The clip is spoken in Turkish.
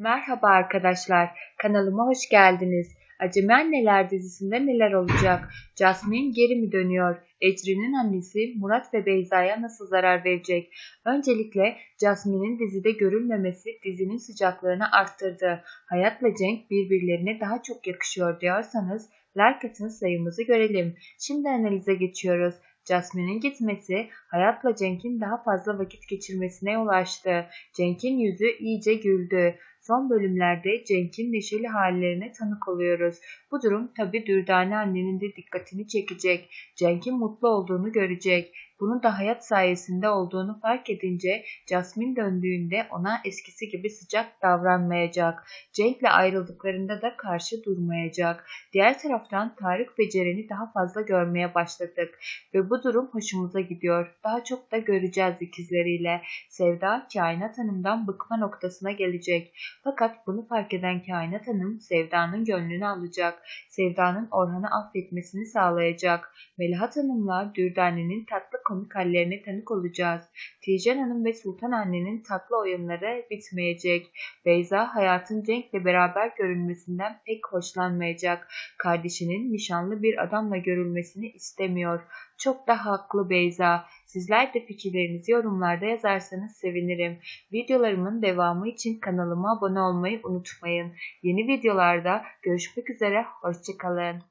Merhaba arkadaşlar, kanalıma hoş geldiniz. Acemi Anneler dizisinde neler olacak? Jasmine geri mi dönüyor? Ecrin'in annesi Murat ve Beyza'ya nasıl zarar verecek? Öncelikle Jasmine'in dizide görülmemesi dizinin sıcaklığını arttırdı. Hayat ve Cenk birbirlerine daha çok yakışıyor diyorsanız like sayımızı görelim. Şimdi analize geçiyoruz. Jasmine'in gitmesi Hayat'la Cenk'in daha fazla vakit geçirmesine yol açtı. Cenk'in yüzü iyice güldü. Son bölümlerde Cenk'in neşeli hallerine tanık oluyoruz. Bu durum tabi Dürdane annenin de dikkatini çekecek. Cenk'in mutlu olduğunu görecek. Bunun da hayat sayesinde olduğunu fark edince Jasmine döndüğünde ona eskisi gibi sıcak davranmayacak. Cenk'le ayrıldıklarında da karşı durmayacak. Diğer taraftan Tarık ve Ceren'i daha fazla görmeye başladık ve bu durum hoşumuza gidiyor. Daha çok da göreceğiz ikizleriyle. Sevda Kainat Hanım'dan bıkma noktasına gelecek. Fakat bunu fark eden Kainat Hanım Sevda'nın gönlünü alacak. Sevda'nın Orhan'ı affetmesini sağlayacak. Melahat Hanım'la Dürdane'nin tatlı komik hallerine tanık olacağız. Tijen Hanım ve Sultan Anne'nin tatlı oyunları bitmeyecek. Beyza hayatın Cenk'le beraber görünmesinden pek hoşlanmayacak. Kardeşinin nişanlı bir adamla görülmesini istemiyor. Çok da haklı Beyza. Sizler de fikirlerinizi yorumlarda yazarsanız sevinirim. Videolarımın devamı için kanalıma abone olmayı unutmayın. Yeni videolarda görüşmek üzere, hoşçakalın.